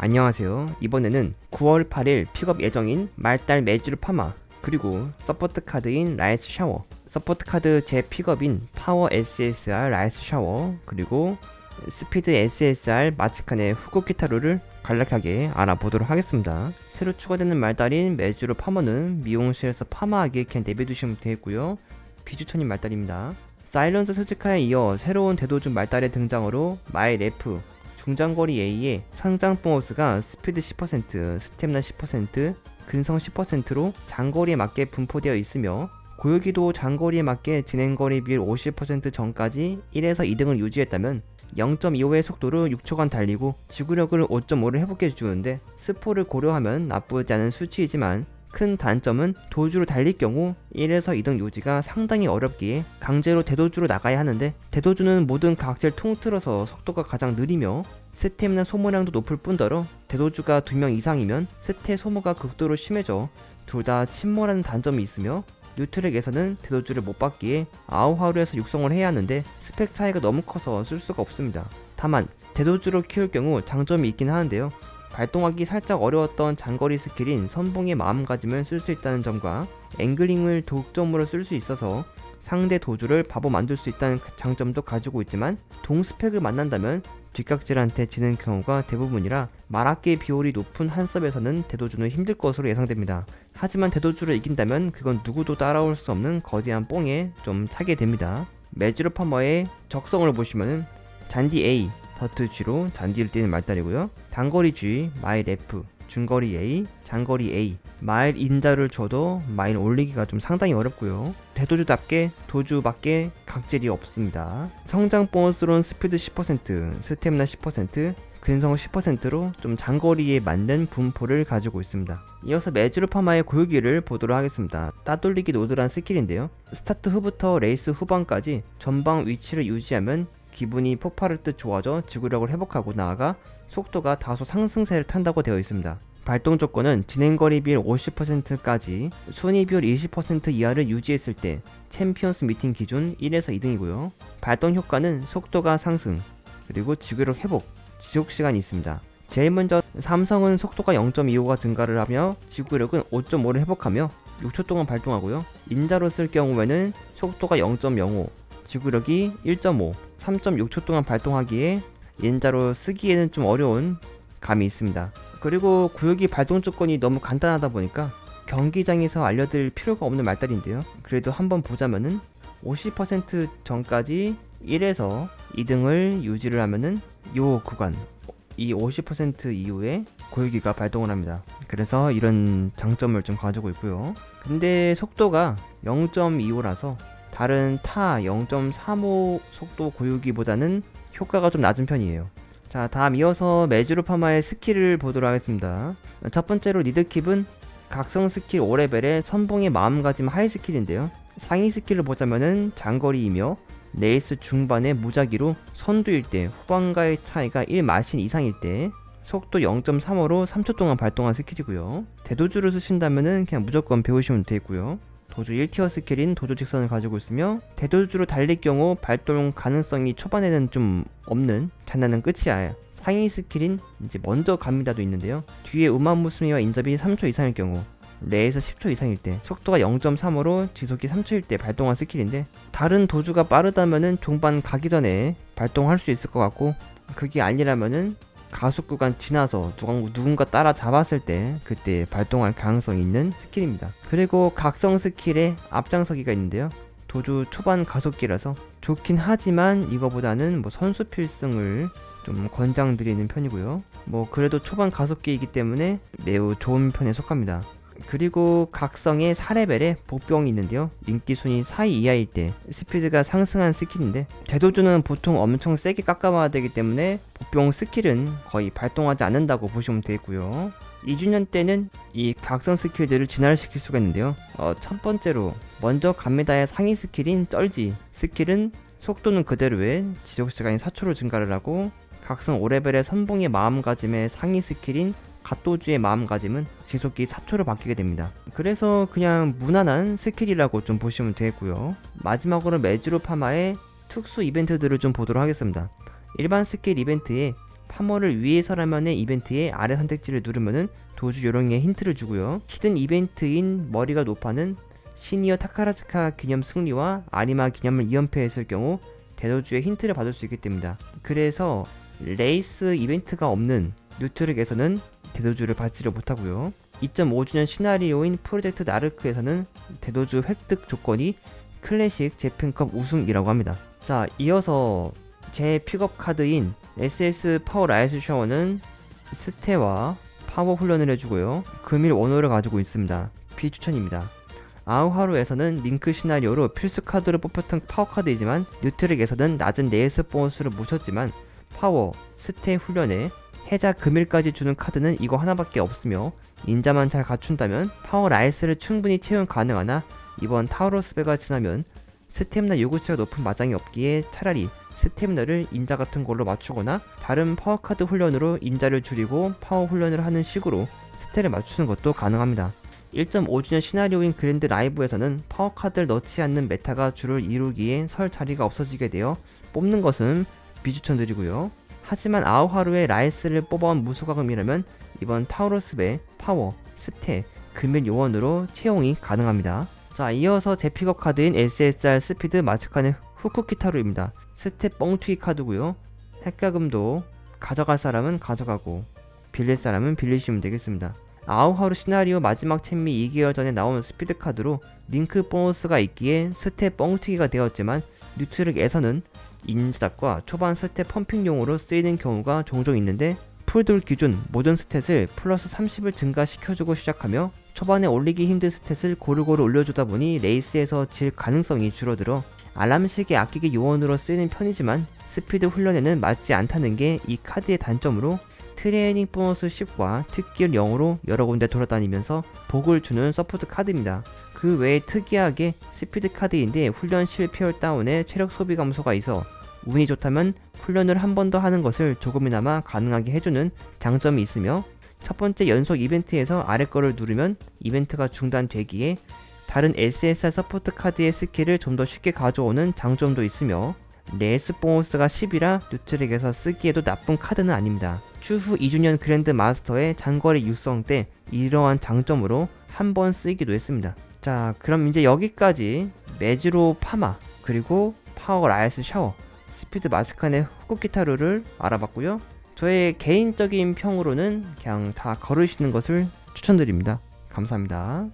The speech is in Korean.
안녕하세요. 이번에는 9월 8일 픽업 예정인 말달 매주르 파마 그리고 서포트 카드인 라이스 샤워 서포트 카드 제 픽업인 파워 SSR 라이스 샤워 그리고 스피드 SSR 마츠칸의 후쿠 키타루를 간략하게 알아보도록 하겠습니다. 새로 추가되는 말달인 매주르 파머는 미용실에서 파마하기에 그냥 내비두시면 되겠고요. 비주천인 말달입니다. 사일런스 스즈카에 이어 새로운 대도주 말달의 등장으로 마이 레프 중장거리 A의 상장 보너스가 스피드 10%, 스태미나 10%, 근성 10%로 장거리에 맞게 분포되어 있으며 고유기도 장거리에 맞게 진행거리 비율 50% 전까지 1에서 2등을 유지했다면 0.25의 속도로 6초간 달리고 지구력을 5.5를 회복해 주는데 스포를 고려하면 나쁘지 않은 수치이지만 큰 단점은 도주로 달릴 경우 1에서 2등 유지가 상당히 어렵기에 강제로 대도주로 나가야 하는데 대도주는 모든 각질 통틀어서 속도가 가장 느리며 스태미나 소모량도 높을 뿐더러 대도주가 2명 이상이면 스태 소모가 극도로 심해져 둘 다 침몰하는 단점이 있으며 뉴트랙에서는 대도주를 못 받기에 아우하루에서 육성을 해야 하는데 스펙 차이가 너무 커서 쓸 수가 없습니다. 다만 대도주로 키울 경우 장점이 있긴 하는데요. 발동하기 살짝 어려웠던 장거리 스킬인 선봉의 마음가짐을 쓸 수 있다는 점과 앵글링을 독점으로 쓸 수 있어서 상대 도주를 바보 만들 수 있다는 장점도 가지고 있지만 동스펙을 만난다면 뒷각질한테 지는 경우가 대부분이라 말악계 비율이 높은 한섭에서는 대도주는 힘들 것으로 예상됩니다. 하지만 대도주를 이긴다면 그건 누구도 따라올 수 없는 거대한 뽕에 좀 차게 됩니다. 매주로 파머의 적성을 보시면은 잔디 A, 더트 G로 잔디를 띄는 말달이고요. 단거리 G, 마일 F, 중거리 A, 장거리 A, 마일 인자를 줘도 마일 올리기가 좀 상당히 어렵고요. 대도주답게 도주밖에 각질이 없습니다. 성장 보너스로는 스피드 10%, 스태미나 10%, 근성 10%로 좀 장거리에 맞는 분포를 가지고 있습니다. 이어서 매주르 파마의 고유기를 보도록 하겠습니다. 따돌리기 노드란 스킬인데요. 스타트 후부터 레이스 후반까지 전방 위치를 유지하면 기분이 폭발할 듯 좋아져 지구력을 회복하고 나아가 속도가 다소 상승세를 탄다고 되어 있습니다. 발동 조건은 진행거리 비율 50%까지 순위 비율 20% 이하를 유지했을 때 챔피언스 미팅 기준 1에서 2등이고요. 발동 효과는 속도가 상승, 그리고 지구력 회복, 지속 시간이 있습니다. 제일 먼저 삼성은 속도가 0.25가 증가를 하며 지구력은 5.5를 회복하며 6초 동안 발동하고요. 인자로 쓸 경우에는 속도가 0.05, 지구력이 1.5, 3.6초 동안 발동하기에 인자로 쓰기에는 좀 어려운 감이 있습니다. 그리고 구역이 발동 조건이 너무 간단하다 보니까 경기장에서 알려드릴 필요가 없는 말달인데요. 그래도 한번 보자면은 50% 전까지 1에서 2등을 유지를 하면은 요 구간 이 50% 이후에 고유기가 발동을 합니다. 그래서 이런 장점을 좀 가지고 있고요. 근데 속도가 0.25라서 다른 타 0.35 속도 고유기보다는 효과가 좀 낮은 편이에요. 자, 다음 이어서 메주르 파마의 스킬을 보도록 하겠습니다. 첫 번째로 리드킵은 각성 스킬 5레벨의 선봉의 마음가짐 하이 스킬인데요. 상위 스킬을 보자면은 장거리이며 레이스 중반의 무작위로 선두일 때 후반과의 차이가 1마신 이상일 때 속도 0.35로 3초 동안 발동한 스킬이고요. 대도주를 쓰신다면은 그냥 무조건 배우시면 되고요. 도주 1티어 스킬인 도주 직선을 가지고 있으며 대도주로 달릴 경우 발동 가능성이 초반에는 좀 없는 장난은 끝이야. 상위 스킬인 이제 먼저 갑니다도 있는데요. 뒤에 우마무스미와 인접이 3초 이상일 경우 레에서 10초 이상일 때 속도가 0.3으로 지속이 3초일 때 발동한 스킬인데 다른 도주가 빠르다면은 종반 가기 전에 발동할 수 있을 것 같고 그게 아니라면은 가속 구간 지나서 누군가, 누군가 따라 잡았을 때 그때 발동할 가능성이 있는 스킬입니다. 그리고 각성 스킬에 앞장서기가 있는데요. 도주 초반 가속기라서 좋긴 하지만 이거보다는 뭐 선수 필승을 좀 권장드리는 편이고요. 뭐 그래도 초반 가속기이기 때문에 매우 좋은 편에 속합니다. 그리고 각성의 4레벨에 복병이 있는데요. 인기 순위 4위 이하일 때 스피드가 상승한 스킬인데 대도주는 보통 엄청 세게 깎아봐야 되기 때문에 복병 스킬은 거의 발동하지 않는다고 보시면 되고요. 2주년 때는 이 각성 스킬들을 진화시킬 수가 있는데요. 어, 첫 번째로 먼저 갑니다의 상위 스킬인 쩔지 스킬은 속도는 그대로에 지속 시간이 4초로 증가를 하고 각성 5레벨의 선봉의 마음가짐의 상위 스킬인 갓도주의 마음가짐은 지속기 4초로 바뀌게 됩니다. 그래서 그냥 무난한 스킬이라고 좀 보시면 되고요. 마지막으로 매주로 파마의 특수 이벤트들을 좀 보도록 하겠습니다. 일반 스킬 이벤트에 파머를 위에서라면의 이벤트의 아래 선택지를 누르면은 도주 요령에 힌트를 주고요. 히든 이벤트인 머리가 높아는 시니어 타카라스카 기념 승리와 아리마 기념을 2연패했을 경우 대도주의 힌트를 받을 수 있기 때문이다. 그래서 레이스 이벤트가 없는 뉴트릭에서는 대도주를 받지를 못하고요. 2.5주년 시나리오인 프로젝트 나르크에서는 대도주 획득 조건이 클래식 재팬컵 우승이라고 합니다. 자, 이어서 제 픽업 카드인 SS 파워 라이스 샤워는 스테와 파워 훈련을 해주고요. 금일 원호를 가지고 있습니다. 비추천입니다. 아우하루에서는 링크 시나리오로 필수 카드를 뽑혔던 파워 카드이지만 뉴트릭에서는 낮은 네이스 보너스를 묻혔지만 파워, 스테 훈련에 해자 금일까지 주는 카드는 이거 하나밖에 없으며 인자만 잘 갖춘다면 파워 라이스를 충분히 채용 가능하나 이번 타우로스베가 지나면 스태미나 요구치가 높은 마장이 없기에 차라리 스태미나를 인자 같은 걸로 맞추거나 다른 파워 카드 훈련으로 인자를 줄이고 파워 훈련을 하는 식으로 스태를 맞추는 것도 가능합니다. 1.5주년 시나리오인 그랜드 라이브에서는 파워 카드를 넣지 않는 메타가 주를 이루기에 설 자리가 없어지게 되어 뽑는 것은 비추천드리고요. 하지만 아우하루의 라이스를 뽑아온 무소가금이라면 이번 타우로스배 파워, 스태, 금일 요원으로 채용이 가능합니다. 자, 이어서 제 픽업 카드인 SSR 스피드 마츠칸의 후쿠키타루입니다. 스텝 뻥튀기 카드고요. 핵가금도 가져갈 사람은 가져가고 빌릴 사람은 빌리시면 되겠습니다. 아우하루 시나리오 마지막 챔미 2개월 전에 나온 스피드 카드로 링크 보너스가 있기에 스텝 뻥튀기가 되었지만 뉴트릭에서는 인자답과 초반 스텝 펌핑용으로 쓰이는 경우가 종종 있는데 풀돌 기준 모든 스탯을 플러스 30을 증가시켜주고 시작하며 초반에 올리기 힘든 스탯을 고루고루 올려주다 보니 레이스에서 질 가능성이 줄어들어 알람식의 아끼기 요원으로 쓰이는 편이지만 스피드 훈련에는 맞지 않다는 게 이 카드의 단점으로 트레이닝 보너스 10과 특기를 0으로 여러 군데 돌아다니면서 복을 주는 서포트 카드입니다. 그 외에 특이하게 스피드 카드인데 훈련 실패율 다운에 체력 소비 감소가 있어 운이 좋다면 훈련을 한 번 더 하는 것을 조금이나마 가능하게 해주는 장점이 있으며 첫 번째 연속 이벤트에서 아래 거를 누르면 이벤트가 중단되기에 다른 SSR 서포트 카드의 스킬을 좀 더 쉽게 가져오는 장점도 있으며 레스 보너스가 10이라 뉴트릭에서 쓰기에도 나쁜 카드는 아닙니다. 추후 2주년 그랜드 마스터의 장거리 육성 때 이러한 장점으로 한 번 쓰이기도 했습니다. 자 그럼 이제 여기까지 매지로 파마 그리고 파워 라이스 샤워 스피드 마스칸의 후쿠키타루를 알아봤고요. 저의 개인적인 평으로는 그냥 다 걸으시는 것을 추천드립니다. 감사합니다.